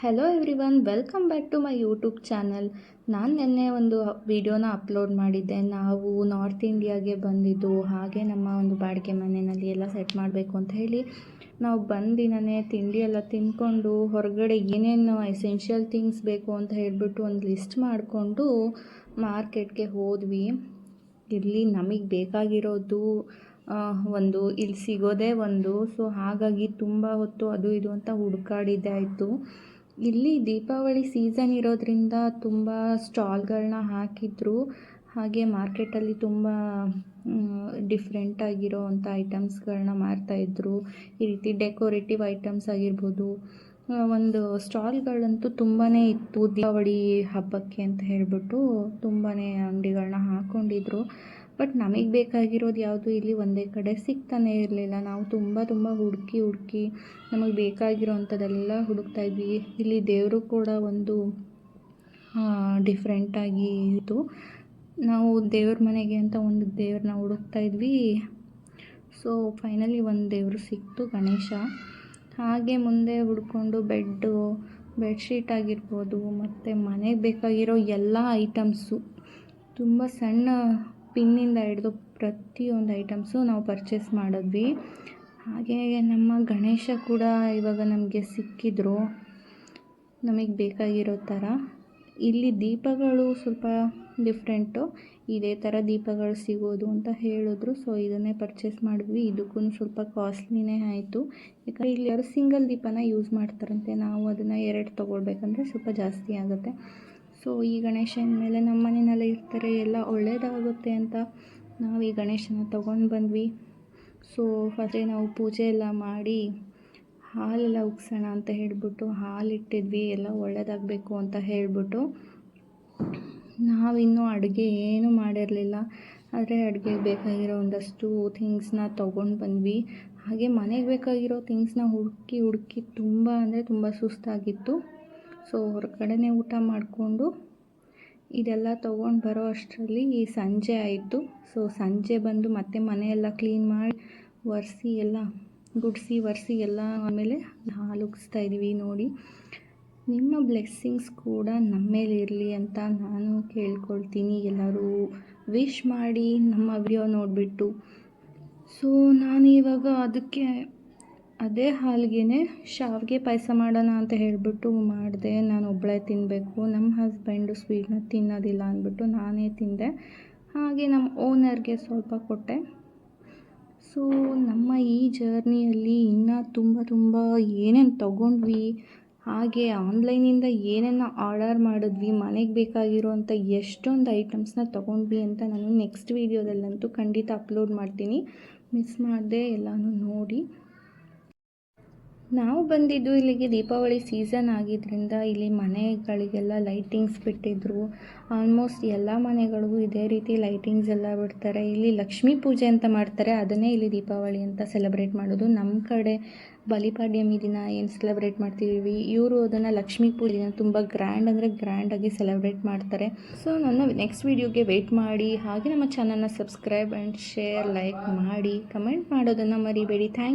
Hello everyone welcome back to my YouTube channel ನಾನು ನಿನ್ನೆ ಒಂದು ವಿಡಿಯೋನ ಅಪ್ಲೋಡ್ ಮಾಡಿದ್ದೆ. ನಾವು ನಾರ್ತ್ ಇಂಡಿಯಾಗೆ ಬಂದಿದ್ದು, ಹಾಗೆ ನಮ್ಮ ಒಂದು ಬಾಡಿಗೆ ಮನೆಯಲ್ಲಿ ಎಲ್ಲ ಸೆಟ್ ಮಾಡಬೇಕು ಅಂತ ಹೇಳಿ ನಾವು ಬಂದಿನೇ ತಿಂಡಿ ಎಲ್ಲ ತಿಂದ್ಕೊಂಡು ಹೊರಗಡೆ ಏನೇನು ಎಸೆನ್ಷಿಯಲ್ ಥಿಂಗ್ಸ್ ಬೇಕು ಅಂತ ಹೇಳಿಬಿಟ್ಟು ಒಂದು ಲಿಸ್ಟ್ ಮಾಡಿಕೊಂಡು ಮಾರ್ಕೆಟ್ಗೆ ಹೋದ್ವಿ. ಇಲ್ಲಿ ನಮಗೆ ಬೇಕಾಗಿರೋದು ಒಂದು ಇಲ್ಲಿ ಸಿಗೋದೇ ಒಂದು. ಸೊ ಹಾಗಾಗಿ ತುಂಬ ಹೊತ್ತು ಅದು ಇದು ಅಂತ ಹುಡುಕಾಡಿದ್ದೆ ಆಯಿತು. ಇಲ್ಲಿ ದೀಪಾವಳಿ ಸೀಸನ್ ಇರೋದ್ರಿಂದ ತುಂಬ ಸ್ಟಾಲ್ಗಳನ್ನ ಹಾಕಿದ್ರು. ಹಾಗೆ ಮಾರ್ಕೆಟಲ್ಲಿ ತುಂಬ ಡಿಫ್ರೆಂಟಾಗಿರೋ ಅಂಥ ಐಟಮ್ಸ್ಗಳನ್ನ ಮಾರ್ತಾಯಿದ್ರು ಈ ರೀತಿ ಡೆಕೋರೇಟಿವ್ ಐಟಮ್ಸ್ ಆಗಿರ್ಬೋದು. ಒಂದು ಸ್ಟಾಲ್ಗಳಂತೂ ತುಂಬಾ ಇತ್ತು ದೀಪಾವಳಿ ಹಬ್ಬಕ್ಕೆ ಅಂತ ಹೇಳಿಬಿಟ್ಟು ತುಂಬಾ ಅಂಗಡಿಗಳನ್ನ ಹಾಕ್ಕೊಂಡಿದ್ರು ಬಟ್ ನಮಗೆ ಬೇಕಾಗಿರೋದು ಯಾವುದು ಇಲ್ಲಿ ಒಂದೇ ಕಡೆ ಸಿಗ್ತಾನೆ ಇರಲಿಲ್ಲ. ನಾವು ತುಂಬ ತುಂಬ ಹುಡುಕಿ ಹುಡುಕಿ ನಮಗೆ ಬೇಕಾಗಿರೋವಂಥದ್ದೆಲ್ಲ ಹುಡುಕ್ತಾ ಇದ್ವಿ. ಇಲ್ಲಿ ದೇವರು ಕೂಡ ಒಂದು ಡಿಫ್ರೆಂಟಾಗಿ ಇತ್ತು. ನಾವು ದೇವ್ರ ಮನೆಗೆ ಅಂತ ಒಂದು ದೇವ್ರನ್ನ ಹುಡುಕ್ತಾ ಇದ್ವಿ. ಸೊ ಫೈನಲಿ ಒಂದು ದೇವರು ಸಿಕ್ತು, ಗಣೇಶ. ಹಾಗೆ ಮುಂದೆ ಹುಡ್ಕೊಂಡು ಬೆಡ್ಡು, ಬೆಡ್ಶೀಟ್ ಆಗಿರ್ಬೋದು, ಮತ್ತು ಮನೆಗೆ ಬೇಕಾಗಿರೋ ಎಲ್ಲ ಐಟಮ್ಸು. ತುಂಬ ಸಣ್ಣ ಪಿನ್ನಿಂದ ಹಿಡಿದು ಪ್ರತಿಯೊಂದು ಐಟಮ್ಸು ನಾವು ಪರ್ಚೇಸ್ ಮಾಡಿದ್ವಿ. ಹಾಗೆ ನಮ್ಮ ಗಣೇಶ ಕೂಡ ಇವಾಗ ನಮಗೆ ಸಿಕ್ಕಿದ್ರು. ನಮಗೆ ಬೇಕಾಗಿರೋ ಥರ ಇಲ್ಲಿ ದೀಪಗಳು ಸ್ವಲ್ಪ ಡಿಫ್ರೆಂಟು ಇದೇ ಥರ ದೀಪಗಳು ಸಿಗೋದು ಅಂತ ಹೇಳಿದ್ರು. ಸೊ ಇದನ್ನೇ ಪರ್ಚೇಸ್ ಮಾಡಿದ್ವಿ. ಇದಕ್ಕೂ ಸ್ವಲ್ಪ ಕಾಸ್ಟ್ಲಿನೇ ಆಯಿತು. ಯಾಕಂದರೆ ಇಲ್ಲಿ ಯಾರು ಸಿಂಗಲ್ ದೀಪನ ಯೂಸ್ ಮಾಡ್ತಾರಂತೆ, ನಾವು ಅದನ್ನು ಎರಡು ತೊಗೊಳ್ಬೇಕಂದ್ರೆ ಸ್ವಲ್ಪ ಜಾಸ್ತಿ ಆಗುತ್ತೆ. ಸೊ ಈ ಗಣೇಶನ ಮೇಲೆ ನಮ್ಮ ಮನೆಯಲ್ಲೇ ಇರ್ತಾರೆ, ಎಲ್ಲ ಒಳ್ಳೆಯದಾಗುತ್ತೆ ಅಂತ ನಾವು ಈ ಗಣೇಶನ ತೊಗೊಂಡು ಬಂದ್ವಿ. ಸೊ ಫಸ್ಟ್ ನಾವು ಪೂಜೆ ಎಲ್ಲ ಮಾಡಿ ಹಾಲೆಲ್ಲ ಉಗ್ಸೋಣ ಅಂತ ಹೇಳಿಬಿಟ್ಟು ಹಾಲಿಟ್ಟಿದ್ವಿ, ಎಲ್ಲ ಒಳ್ಳೇದಾಗಬೇಕು ಅಂತ ಹೇಳಿಬಿಟ್ಟು. ನಾವಿನ್ನೂ ಅಡುಗೆ ಏನೂ ಮಾಡಿರಲಿಲ್ಲ, ಆದರೆ ಅಡುಗೆಗೆ ಬೇಕಾಗಿರೋ ಒಂದಷ್ಟು ಥಿಂಗ್ಸ್ನ ತೊಗೊಂಡು ಬಂದ್ವಿ. ಹಾಗೆ ಮನೆಗೆ ಬೇಕಾಗಿರೋ ಥಿಂಗ್ಸ್ನ ಹುಡುಕಿ ಹುಡುಕಿ ತುಂಬ, ಅಂದರೆ ತುಂಬ ಸುಸ್ತಾಗಿತ್ತು. ಸೊ ಹೊರಗಡೆನೇ ಊಟ ಮಾಡಿಕೊಂಡು ಇದೆಲ್ಲ ತೊಗೊಂಡು ಬರೋ ಅಷ್ಟರಲ್ಲಿ ಸಂಜೆ ಆಯಿತು. ಸೊ ಸಂಜೆ ಬಂದು ಮತ್ತೆ ಮನೆಯೆಲ್ಲ ಕ್ಲೀನ್ ಮಾಡಿ ಒರೆಸಿ ಎಲ್ಲ, ಗುಡಿಸಿ ಒರೆಸಿ ಎಲ್ಲ ಆಮೇಲೆ ಹಾಲುಗಿಸ್ತಾ ಇದ್ದೀವಿ ನೋಡಿ. ನಿಮ್ಮ ಬ್ಲೆಸ್ಸಿಂಗ್ಸ್ ಕೂಡ ನಮ್ಮ ಮೇಲೆ ಇರಲಿ ಅಂತ ನಾನು ಕೇಳ್ಕೊಳ್ತೀನಿ ಎಲ್ಲರೂ. ವಿಶ್ ಮಾಡಿ ನಮ್ಮ ವಿಡಿಯೋ ನೋಡಿಬಿಟ್ಟು. ಸೊ ನಾನು ಇವಾಗ ಅದಕ್ಕೆ ಅದೇ ಹಾಲಿಗೆ ಶಾವಿಗೆ ಪಾಯಸ ಮಾಡೋಣ ಅಂತ ಹೇಳಿಬಿಟ್ಟು ಮಾಡಿದೆ. ನಾನು ಒಬ್ಬಳೇ ತಿನ್ನಬೇಕು ನಮ್ಮ ಹಸ್ಬೆಂಡು ಸ್ವೀಟ್ನ ತಿನ್ನೋದಿಲ್ಲ ಅಂದ್ಬಿಟ್ಟು ನಾನೇ ತಿಂದೆ. ಹಾಗೆ ನಮ್ಮ ಓನರ್ಗೆ ಸ್ವಲ್ಪ ಕೊಟ್ಟೆ. ಸೊ ನಮ್ಮ ಈ ಜರ್ನಿಯಲ್ಲಿ ಇನ್ನೂ ತುಂಬ ತುಂಬ ಏನೇನು ತೊಗೊಂಡ್ವಿ, ಹಾಗೆ ಆನ್ಲೈನಿಂದ ಏನೇನು ಆರ್ಡರ್ ಮಾಡಿದ್ವಿ, ಮನೆಗೆ ಬೇಕಾಗಿರೋಂಥ ಎಷ್ಟೊಂದು ಐಟಮ್ಸ್ನ ತೊಗೊಂಡ್ವಿ ಅಂತ ನಾನು ನೆಕ್ಸ್ಟ್ ವೀಡಿಯೋದಲ್ಲಂತೂ ಖಂಡಿತ ಅಪ್ಲೋಡ್ ಮಾಡ್ತೀನಿ. ಮಿಸ್ ಮಾಡದೆ ಎಲ್ಲನೂ ನೋಡಿ. ನಾವು ಬಂದಿದ್ದು ಇಲ್ಲಿಗೆ ದೀಪಾವಳಿ ಸೀಸನ್ ಆಗಿದ್ದರಿಂದ ಇಲ್ಲಿ ಮನೆಗಳಿಗೆಲ್ಲ ಲೈಟಿಂಗ್ಸ್ ಬಿಟ್ಟಿದ್ರು. ಆಲ್ಮೋಸ್ಟ್ ಎಲ್ಲ ಮನೆಗಳಿಗೂ ಇದೇ ರೀತಿ ಲೈಟಿಂಗ್ಸ್ ಎಲ್ಲ ಬಿಡ್ತಾರೆ. ಇಲ್ಲಿ ಲಕ್ಷ್ಮೀ ಪೂಜೆ ಅಂತ ಮಾಡ್ತಾರೆ. ಅದನ್ನೇ ಇಲ್ಲಿ ದೀಪಾವಳಿ ಅಂತ ಸೆಲೆಬ್ರೇಟ್ ಮಾಡೋದು. ನಮ್ಮ ಕಡೆ ಬಲಿಪಾಡ್ಯಮಿ ದಿನ ಏನು ಸೆಲೆಬ್ರೇಟ್ ಮಾಡ್ತೀವಿ ಇವರು ಅದನ್ನು ಲಕ್ಷ್ಮೀ ಪೂಜೆನ ತುಂಬ ಗ್ರ್ಯಾಂಡ್ ಅಂದರೆ ಗ್ರ್ಯಾಂಡಾಗಿ ಸೆಲೆಬ್ರೇಟ್ ಮಾಡ್ತಾರೆ. ಸೊ ನನ್ನ ನೆಕ್ಸ್ಟ್ ವೀಡಿಯೋಗೆ ವೆಯ್ಟ್ ಮಾಡಿ. ಹಾಗೆ ನಮ್ಮ ಚಾನಲ್ನ ಸಬ್ಸ್ಕ್ರೈಬ್ ಆ್ಯಂಡ್ ಶೇರ್ ಲೈಕ್ ಮಾಡಿ. ಕಮೆಂಟ್ ಮಾಡೋದನ್ನು ಮರಿಬೇಡಿ. ಥ್ಯಾಂಕ್